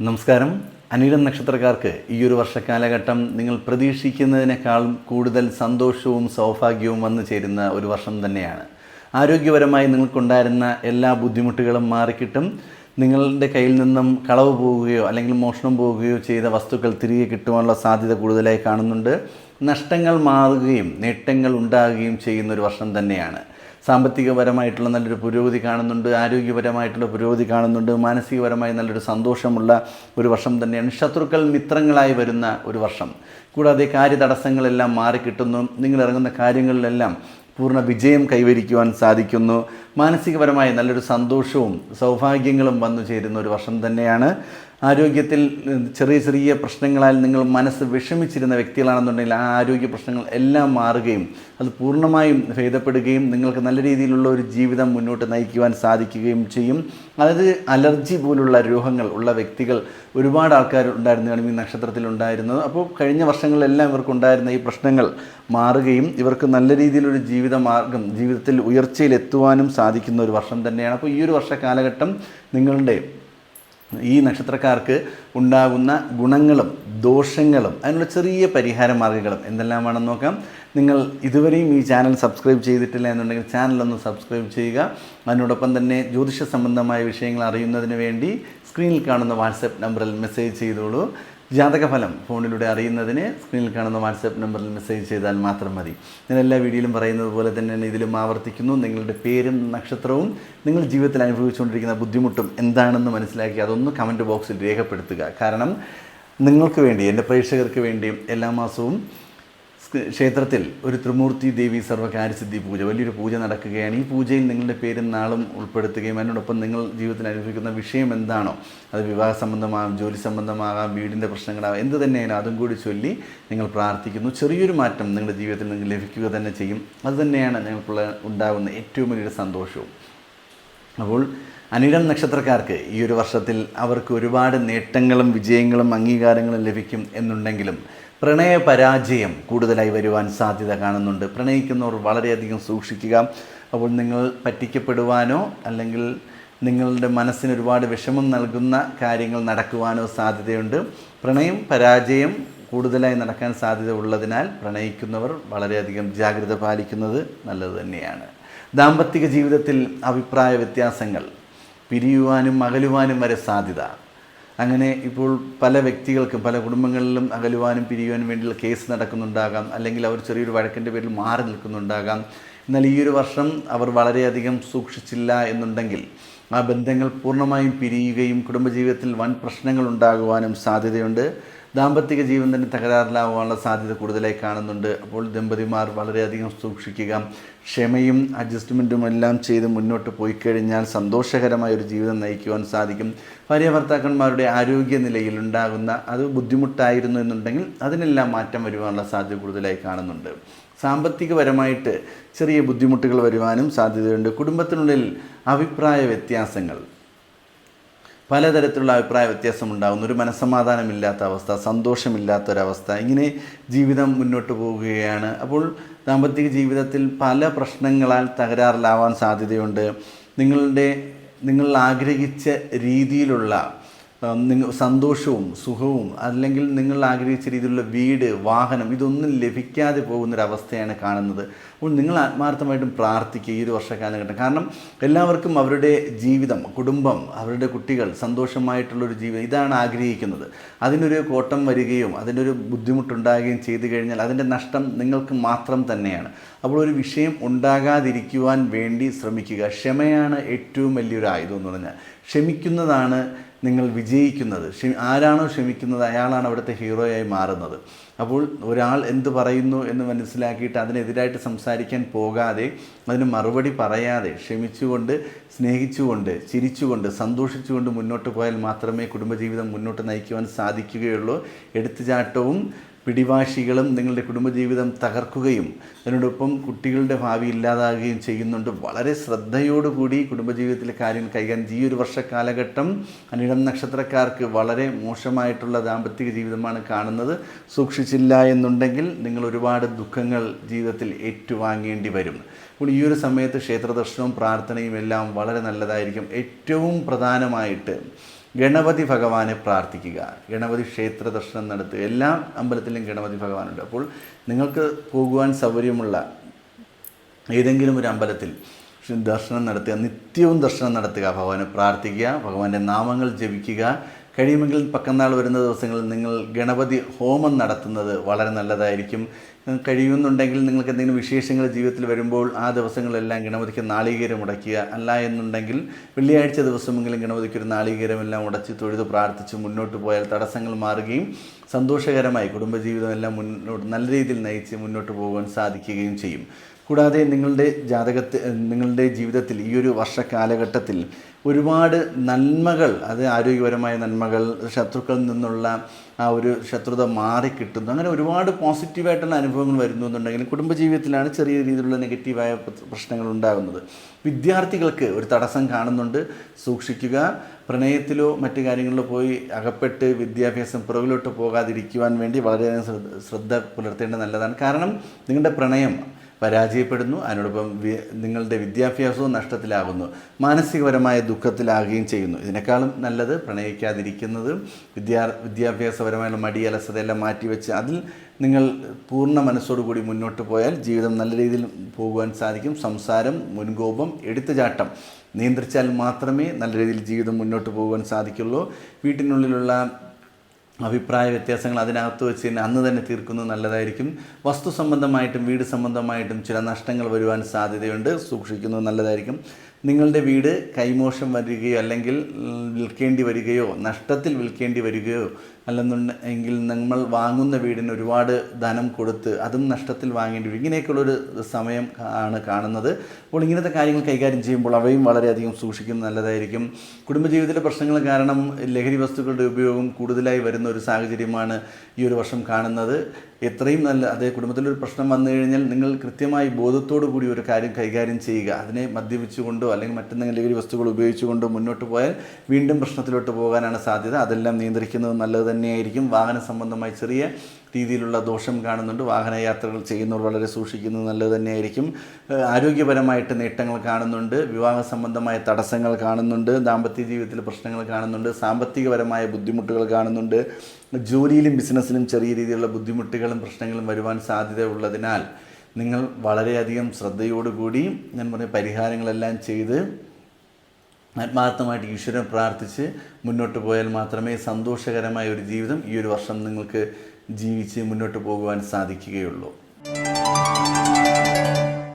നമസ്കാരം. അനിര നക്ഷത്രക്കാർക്ക് ഈ ഒരു വർഷക്കാലഘട്ടം നിങ്ങൾ പ്രതീക്ഷിക്കുന്നതിനേക്കാൾ കൂടുതൽ സന്തോഷവും സൗഭാഗ്യവും വന്നു ചേരുന്ന ഒരു വർഷം തന്നെയാണ്. ആരോഗ്യപരമായി നിങ്ങൾക്കുണ്ടായിരുന്ന എല്ലാ ബുദ്ധിമുട്ടുകളും മാറിക്കിട്ടും. നിങ്ങളുടെ കയ്യിൽ നിന്നും കളവ് പോവുകയോ അല്ലെങ്കിൽ മോഷണം പോവുകയോ ചെയ്ത വസ്തുക്കൾ തിരികെ കിട്ടുവാനുള്ള സാധ്യത കൂടുതലായി കാണുന്നുണ്ട്. നഷ്ടങ്ങൾ മാറുകയും നേട്ടങ്ങൾ ഉണ്ടാകുകയും ചെയ്യുന്ന ഒരു വർഷം തന്നെയാണ്. സാമ്പത്തികപരമായിട്ടുള്ള നല്ലൊരു പുരോഗതി കാണുന്നുണ്ട് ആരോഗ്യപരമായിട്ടുള്ള പുരോഗതി കാണുന്നുണ്ട് മാനസികപരമായി നല്ലൊരു സന്തോഷമുള്ള ഒരു വർഷം തന്നെയാണ്. ശത്രുക്കൾ മിത്രങ്ങളായി വരുന്ന ഒരു വർഷം. കൂടാതെ കാര്യതടസ്സങ്ങളെല്ലാം മാറിക്കിട്ടുന്നു. നിങ്ങൾ ഇറങ്ങുന്ന കാര്യങ്ങളിലെല്ലാം പൂർണ വിജയം കൈവരിക്കുവാൻ സാധിക്കുന്നു. മാനസികപരമായ നല്ലൊരു സന്തോഷവും സൗഭാഗ്യങ്ങളും വന്നു ചേരുന്ന ഒരു വർഷം തന്നെയാണ്. ആരോഗ്യത്തിൽ ചെറിയ ചെറിയ പ്രശ്നങ്ങളാൽ നിങ്ങൾ മനസ്സ് വിഷമിച്ചിരുന്ന വ്യക്തികളാണെന്നുണ്ടെങ്കിൽ ആ ആരോഗ്യ പ്രശ്നങ്ങൾ എല്ലാം മാറുകയും അത് പൂർണമായും ഭേദപ്പെടുകയും നിങ്ങൾക്ക് നല്ല രീതിയിലുള്ള ഒരു ജീവിതം മുന്നോട്ട് നയിക്കുവാൻ സാധിക്കുകയും ചെയ്യും. അതായത് അലർജി പോലുള്ള രോഗങ്ങൾ ഉള്ള വ്യക്തികൾ ഒരുപാട് ആൾക്കാർ ഉണ്ടായിരുന്നു ഈ നക്ഷത്രത്തിൽ ഉണ്ടായിരുന്നത്. അപ്പോൾ കഴിഞ്ഞ വർഷങ്ങളിലെല്ലാം ഇവർക്കുണ്ടായിരുന്ന ഈ പ്രശ്നങ്ങൾ മാറുകയും ഇവർക്ക് നല്ല രീതിയിലൊരു ജീവിത മാർഗം ജീവിതത്തിൽ ഉയർച്ചയിൽ എത്തുവാനും സാധിക്കുന്ന ഒരു വർഷം തന്നെയാണ്. അപ്പോൾ ഈ ഒരു വർഷ കാലഘട്ടം നിങ്ങളുടെ ഈ നക്ഷത്രക്കാർക്ക് ഉണ്ടാകുന്ന ഗുണങ്ങളും ദോഷങ്ങളും അതിനുള്ള ചെറിയ പരിഹാര മാർഗങ്ങളും എന്തെല്ലാമാണെന്ന് നോക്കാം. നിങ്ങൾ ഇതുവരെയും ഈ ചാനൽ സബ്സ്ക്രൈബ് ചെയ്തിട്ടില്ല എന്നുണ്ടെങ്കിൽ ചാനലൊന്ന് സബ്സ്ക്രൈബ് ചെയ്യുക. അതിനോടൊപ്പം തന്നെ ജ്യോതിഷ സംബന്ധമായ വിഷയങ്ങൾ അറിയുന്നതിന് വേണ്ടി സ്ക്രീനിൽ കാണുന്ന വാട്സപ്പ് നമ്പറിൽ മെസ്സേജ് ചെയ്തോളൂ. ജാതകഫലം ഫോണിലൂടെ അറിയുന്നതിന് സ്ക്രീനിൽ കാണുന്ന വാട്സപ്പ് നമ്പറിൽ മെസ്സേജ് ചെയ്താൽ മാത്രം മതി. ഞാൻ എല്ലാ വീഡിയോയിലും പറയുന്നത് പോലെ തന്നെ ഇതിലും ആവർത്തിക്കുന്നു. നിങ്ങളുടെ പേരും നക്ഷത്രവും നിങ്ങൾ ജീവിതത്തിൽ അനുഭവിച്ചുകൊണ്ടിരിക്കുന്ന ബുദ്ധിമുട്ടും എന്താണെന്ന് മനസ്സിലാക്കി അതൊന്ന് കമന്റ് ബോക്സിൽ രേഖപ്പെടുത്തുക. കാരണം നിങ്ങൾക്ക് വേണ്ടി എന്റെ പ്രേക്ഷകർക്ക് വേണ്ടിയും എല്ലാ മാസവും ക്ഷേത്രത്തിൽ ഒരു ത്രിമൂർത്തി ദേവി സർവകാര്യസിദ്ധി പൂജ വലിയൊരു പൂജ നടക്കുകയാണ്. ഈ പൂജയിൽ നിങ്ങളുടെ പേരും നാളും ഉൾപ്പെടുത്തുകയും അതിനോടൊപ്പം നിങ്ങൾ ജീവിതത്തിൽ അനുഭവിക്കുന്ന വിഷയം എന്താണോ അത് വിവാഹ സംബന്ധമാകാം ജോലി സംബന്ധമാകാം വീടിന്റെ പ്രശ്നങ്ങളാകാം എന്ത് തന്നെയായാലും അതും കൂടി ചൊല്ലി നിങ്ങൾ പ്രാർത്ഥിക്കുന്നു. ചെറിയൊരു മാറ്റം നിങ്ങളുടെ ജീവിതത്തിൽ നിങ്ങൾക്ക് ലഭിക്കുക തന്നെ ചെയ്യും. അത് തന്നെയാണ് ഞങ്ങൾക്കുള്ള ഉണ്ടാകുന്ന ഏറ്റവും വലിയൊരു സന്തോഷവും. അപ്പോൾ അനിഴം നക്ഷത്രക്കാർക്ക് ഈ ഒരു വർഷത്തിൽ അവർക്ക് ഒരുപാട് നേട്ടങ്ങളും വിജയങ്ങളും അംഗീകാരങ്ങളും ലഭിക്കും എന്നുണ്ടെങ്കിലും പ്രണയ പരാജയം കൂടുതലായി വരുവാൻ സാധ്യത കാണുന്നുണ്ട്. പ്രണയിക്കുന്നവർ വളരെയധികം സൂക്ഷിക്കുക. അപ്പോൾ നിങ്ങൾ പറ്റിക്കപ്പെടുവാനോ അല്ലെങ്കിൽ നിങ്ങളുടെ മനസ്സിന് ഒരുപാട് വിഷമം നൽകുന്ന കാര്യങ്ങൾ നടക്കുവാനോ സാധ്യതയുണ്ട്. പ്രണയം പരാജയം കൂടുതലായി നടക്കാൻ സാധ്യത ഉള്ളതിനാൽ പ്രണയിക്കുന്നവർ വളരെയധികം ജാഗ്രത പാലിക്കുന്നത് നല്ലത് തന്നെയാണ്. ദാമ്പത്തിക ജീവിതത്തിൽ അഭിപ്രായ വ്യത്യാസങ്ങൾ പിരിയുവാനും അകലുവാനും വരെ സാധ്യത. അങ്ങനെ ഇപ്പോൾ പല വ്യക്തികൾക്കും പല കുടുംബങ്ങളിലും അകലുവാനും പിരിയുവാനും വേണ്ടിയുള്ള കേസ് നടക്കുന്നുണ്ടാകാം. അല്ലെങ്കിൽ അവർ ചെറിയൊരു വഴക്കിന്റെ പേരിൽ മാറി നിൽക്കുന്നുണ്ടാകാം. എന്നാൽ ഈ ഒരു വർഷം അവർ വളരെയധികം സൂക്ഷിച്ചില്ല എന്നുണ്ടെങ്കിൽ ആ ബന്ധങ്ങൾ പൂർണമായും പിരിയുകയും കുടുംബജീവിതത്തിൽ വൻ പ്രശ്നങ്ങൾ ഉണ്ടാകുവാനും സാധ്യതയുണ്ട്. ദാമ്പത്തിക ജീവൻ തന്നെ തകരാറിലാവാനുള്ള സാധ്യത കൂടുതലായി കാണുന്നുണ്ട്. അപ്പോൾ ദമ്പതിമാർ വളരെയധികം സൂക്ഷിക്കുക ക്ഷമയും അഡ്ജസ്റ്റ്മെന്റും എല്ലാം ചെയ്ത് മുന്നോട്ട് പോയി കഴിഞ്ഞാൽ സന്തോഷകരമായ ഒരു ജീവിതം നയിക്കുവാൻ സാധിക്കും. ഭാര്യ ഭർത്താക്കന്മാരുടെ ആരോഗ്യനിലയിൽ ഉണ്ടാകുന്ന അത് ബുദ്ധിമുട്ടായിരുന്നു എന്നുണ്ടെങ്കിൽ അതിനെല്ലാം മാറ്റം വരുവാനുള്ള സാധ്യത കൂടുതലായി കാണുന്നുണ്ട്. സാമ്പത്തികപരമായിട്ട് ചെറിയ ബുദ്ധിമുട്ടുകൾ വരുവാനും സാധ്യതയുണ്ട്. കുടുംബത്തിനുള്ളിൽ അഭിപ്രായ വ്യത്യാസങ്ങൾ പലതരത്തിലുള്ള അഭിപ്രായ വ്യത്യാസം ഉണ്ടാകുന്നു ഒരു മനസ്സമാധാനമില്ലാത്ത അവസ്ഥ സന്തോഷമില്ലാത്തൊരവസ്ഥ ഇങ്ങനെ ജീവിതം മുന്നോട്ട് പോവുകയാണ് അപ്പോൾ ദാമ്പത്തിക ജീവിതത്തിൽ പല പ്രശ്നങ്ങളാൽ തകരാറിലാവാൻ സാധ്യതയുണ്ട്. നിങ്ങളുടെ നിങ്ങൾ ആഗ്രഹിച്ച രീതിയിലുള്ള നിങ്ങൾ സന്തോഷവും സുഖവും അല്ലെങ്കിൽ നിങ്ങൾ ആഗ്രഹിച്ച രീതിയിലുള്ള വീട് വാഹനം ഇതൊന്നും ലഭിക്കാതെ പോകുന്നൊരവസ്ഥയാണ് കാണുന്നത്. അപ്പോൾ നിങ്ങൾ ആത്മാർത്ഥമായിട്ടും പ്രാർത്ഥിക്കുക ഈ ഒരു വർഷക്കാലഘട്ടം കാരണം എല്ലാവർക്കും അവരുടെ ജീവിതം കുടുംബം അവരുടെ കുട്ടികൾ സന്തോഷമായിട്ടുള്ളൊരു ജീവിതം ഇതാണ് ആഗ്രഹിക്കുന്നത്. അതിനൊരു കോട്ടം വരികയും അതിനൊരു ബുദ്ധിമുട്ടുണ്ടാകുകയും ചെയ്തു കഴിഞ്ഞാൽ അതിന്റെ നഷ്ടം നിങ്ങൾക്ക് മാത്രം തന്നെയാണ്. അപ്പോൾ ഒരു വിഷയം ഉണ്ടാകാതിരിക്കുവാൻ വേണ്ടി ശ്രമിക്കുക. ക്ഷമയാണ് ഏറ്റവും വലിയൊരു ആയുധം എന്ന് പറഞ്ഞാൽ. ക്ഷമിക്കുന്നതാണ് നിങ്ങൾ വിജയിക്കുന്നത് ക്ഷമി ആരാണോ ക്ഷമിക്കുന്നത് അയാളാണ് അവിടുത്തെ ഹീറോയായി മാറുന്നത്. അപ്പോൾ ഒരാൾ എന്ത് പറയുന്നു എന്ന് മനസ്സിലാക്കിയിട്ട് അതിനെതിരായിട്ട് സംസാരിക്കാൻ പോകാതെ അതിന് മറുപടി പറയാതെ ക്ഷമിച്ചുകൊണ്ട് സ്നേഹിച്ചുകൊണ്ട് ചിരിച്ചുകൊണ്ട് സന്തോഷിച്ചുകൊണ്ട് മുന്നോട്ട് പോയാൽ മാത്രമേ കുടുംബജീവിതം മുന്നോട്ട് നയിക്കുവാൻ സാധിക്കുകയുള്ളൂ. എടുത്തുചാട്ടവും പിടിവാശികളും നിങ്ങളുടെ കുടുംബജീവിതം തകർക്കുകയും അതിനോടൊപ്പം കുട്ടികളുടെ ഭാവി ഇല്ലാതാകുകയും ചെയ്യുന്നുണ്ട്. വളരെ ശ്രദ്ധയോടുകൂടി കുടുംബജീവിതത്തിലെ കാര്യങ്ങൾ കൈകാര്യം ഈ ഒരു വർഷ കാലഘട്ടം അനിഴം നക്ഷത്രക്കാർക്ക് വളരെ മോശമായിട്ടുള്ള ദാമ്പത്തിക ജീവിതമാണ് കാണുന്നത്. സൂക്ഷിച്ചില്ല എന്നുണ്ടെങ്കിൽ നിങ്ങൾ ഒരുപാട് ദുഃഖങ്ങൾ ജീവിതത്തിൽ ഏറ്റുവാങ്ങേണ്ടി വരും. അപ്പോൾ ഈ ഒരു സമയത്ത് ക്ഷേത്ര ദർശനവും പ്രാർത്ഥനയും എല്ലാം വളരെ നല്ലതായിരിക്കും. ഏറ്റവും പ്രധാനമായിട്ട് ഗണപതി ഭഗവാനെ പ്രാർത്ഥിക്കുക. ഗണപതി ക്ഷേത്ര ദർശനം നടത്തുക എല്ലാ അമ്പലത്തിലും ഗണപതി ഭഗവാനുണ്ട്. അപ്പോൾ നിങ്ങൾക്ക് പോകുവാൻ സൗകര്യമുള്ള ഏതെങ്കിലും ഒരു അമ്പലത്തിൽ ദർശനം നടത്തുക നിത്യവും ദർശനം നടത്തുക. ഭഗവാനെ പ്രാർത്ഥിക്കുക ഭഗവാന്റെ നാമങ്ങൾ ജപിക്കുക കഴിയുമെങ്കിൽ പക്കന്നാൾ വരുന്ന ദിവസങ്ങളിൽ നിങ്ങൾ ഗണപതി ഹോമം നടത്തുന്നത് വളരെ നല്ലതായിരിക്കും. കഴിയുന്നുണ്ടെങ്കിൽ നിങ്ങൾക്ക് എന്തെങ്കിലും വിശേഷങ്ങൾ ജീവിതത്തിൽ വരുമ്പോൾ ആ ദിവസങ്ങളെല്ലാം ഗണപതിക്ക് നാളികേരം ഉടയ്ക്കുക. അല്ല എന്നുണ്ടെങ്കിൽ വെള്ളിയാഴ്ച ദിവസമെങ്കിലും ഗണപതിക്ക് ഒരു നാളികേരമെല്ലാം ഉടച്ച് തൊഴുത് പ്രാർത്ഥിച്ച് മുന്നോട്ട് പോയാൽ തടസ്സങ്ങൾ മാറുകയും സന്തോഷകരമായി കുടുംബജീവിതം എല്ലാം മുന്നോട്ട് നല്ല രീതിയിൽ നയിച്ച് മുന്നോട്ട് പോകാൻ സാധിക്കുകയും ചെയ്യും. കൂടാതെ നിങ്ങളുടെ ജാതകത്തിൽ നിങ്ങളുടെ ജീവിതത്തിൽ ഈ ഒരു വർഷ കാലഘട്ടത്തിൽ ഒരുപാട് നന്മകൾ അത് ആരോഗ്യപരമായ നന്മകൾ ശത്രുക്കളിൽ നിന്നുള്ള ആ ഒരു ശത്രുത മാറിക്കിട്ടുന്നു അങ്ങനെ ഒരുപാട് പോസിറ്റീവായിട്ടുള്ള അനുഭവങ്ങൾ വരുന്നു എന്നുണ്ടെങ്കിൽ കുടുംബജീവിതത്തിലാണ് ചെറിയ രീതിയിലുള്ള നെഗറ്റീവായ പ്രശ്നങ്ങൾ ഉണ്ടാകുന്നത്. വിദ്യാർത്ഥികൾക്ക് ഒരു തടസ്സം കാണുന്നുണ്ട്. സൂക്ഷിക്കുക. പ്രണയത്തിലോ മറ്റു കാര്യങ്ങളിലോ പോയി അകപ്പെട്ട് വിദ്യാഭ്യാസം പുറകിലോട്ട് പോകാതിരിക്കുവാൻ വേണ്ടി വളരെയധികം ശ്രദ്ധ പുലർത്തേണ്ടത് നല്ലതാണ്. കാരണം നിങ്ങളുടെ പ്രണയം പരാജയപ്പെടുന്നു. അതിനോടൊപ്പം നിങ്ങളുടെ വിദ്യാഭ്യാസവും നഷ്ടത്തിലാകുന്നു. മാനസികപരമായ ദുഃഖത്തിലാകുകയും ചെയ്യുന്നു. ഇതിനേക്കാളും നല്ലത് പ്രണയിക്കാതിരിക്കുന്നത് വിദ്യാ വിദ്യാഭ്യാസപരമായുള്ള മടി അലസതയെല്ലാം മാറ്റിവെച്ച് അതിൽ നിങ്ങൾ പൂർണ മനസ്സോടുകൂടി മുന്നോട്ട് പോയാൽ ജീവിതം നല്ല രീതിയിൽ പോകുവാൻ സാധിക്കും. സംസാരം മുൻകോപം എടുത്തുചാട്ടം നിയന്ത്രിച്ചാൽ മാത്രമേ നല്ല രീതിയിൽ ജീവിതം മുന്നോട്ട് പോകുവാൻ സാധിക്കുള്ളൂ. വീട്ടിനുള്ളിലുള്ള അഭിപ്രായ വ്യത്യാസങ്ങൾ അതിനകത്ത് വെച്ച് തന്നെ അന്ന് തന്നെ തീർക്കുന്നത് നല്ലതായിരിക്കും. വസ്തു സംബന്ധമായിട്ടും വീട് സംബന്ധമായിട്ടും ചില നഷ്ടങ്ങൾ വരുവാൻ സാധ്യതയുണ്ട്. സൂക്ഷിക്കുന്നത് നല്ലതായിരിക്കും. നിങ്ങളുടെ വീട് കൈമോശം വരികയോ അല്ലെങ്കിൽ വിൽക്കേണ്ടി വരികയോ നഷ്ടത്തിൽ വിൽക്കേണ്ടി വരികയോ അല്ലെന്നുണ്ടെങ്കിൽ നമ്മൾ വാങ്ങുന്ന വീടിന് ഒരുപാട് ധനം കൊടുത്ത് അതും നഷ്ടത്തിൽ വാങ്ങേണ്ടി വരും. ഇങ്ങനെയൊക്കെയുള്ളൊരു സമയം ആണ് കാണുന്നത്. അപ്പോൾ ഇങ്ങനത്തെ കാര്യങ്ങൾ കൈകാര്യം ചെയ്യുമ്പോൾ അവയും വളരെയധികം സൂക്ഷിക്കുന്നത് നല്ലതായിരിക്കും. കുടുംബജീവിതത്തിലെ പ്രശ്നങ്ങൾ കാരണം ലഹരി വസ്തുക്കളുടെ ഉപയോഗം കൂടുതലായി വരുന്ന ഒരു സാഹചര്യമാണ് ഈ ഒരു വർഷം കാണുന്നത്. എത്രയും നല്ല അതേ കുടുംബത്തിലൊരു പ്രശ്നം വന്നു കഴിഞ്ഞാൽ നിങ്ങൾ കൃത്യമായി ബോധത്തോടു കൂടി ഒരു കാര്യം കൈകാര്യം ചെയ്യുക. അതിനെ മദ്യപിച്ചുകൊണ്ടോ അല്ലെങ്കിൽ മറ്റെന്തെങ്കിലും ലഹരി വസ്തുക്കൾ ഉപയോഗിച്ചുകൊണ്ടോ മുന്നോട്ട് പോയാൽ വീണ്ടും പ്രശ്നത്തിലോട്ട് പോകാനാണ് സാധ്യത. അതെല്ലാം നിയന്ത്രിക്കുന്നത് നല്ലത് തന്നെയായിരിക്കും. വാഹന സംബന്ധമായി ചെറിയ രീതിയിലുള്ള ദോഷം കാണുന്നുണ്ട്. വാഹനയാത്രകൾ ചെയ്യുന്നവർ വളരെ സൂക്ഷിക്കുന്നത് നല്ലത് തന്നെയായിരിക്കും. ആരോഗ്യപരമായിട്ട് നേട്ടങ്ങൾ കാണുന്നുണ്ട്. വിവാഹ സംബന്ധമായ തടസ്സങ്ങൾ കാണുന്നുണ്ട്. ദാമ്പത്യ ജീവിതത്തിൽ പ്രശ്നങ്ങൾ കാണുന്നുണ്ട്. സാമ്പത്തികപരമായ ബുദ്ധിമുട്ടുകൾ കാണുന്നുണ്ട്. ജോലിയിലും ബിസിനസ്സിലും ചെറിയ രീതിയിലുള്ള ബുദ്ധിമുട്ടുകളും പ്രശ്നങ്ങളും വരുവാൻ സാധ്യത ഉള്ളതിനാൽ നിങ്ങൾ വളരെയധികം ശ്രദ്ധയോടുകൂടി ഞാൻ പറഞ്ഞ പരിഹാരങ്ങളെല്ലാം ചെയ്ത് ആത്മാർത്ഥമായിട്ട് ഈശ്വരൻ പ്രാർത്ഥിച്ച് മുന്നോട്ട് പോയാൽ മാത്രമേ സന്തോഷകരമായ ഒരു ജീവിതം ഈ ഒരു വർഷം നിങ്ങൾക്ക് ജീവിച്ച് മുന്നോട്ട് പോകുവാൻ സാധിക്കുകയുള്ളൂ.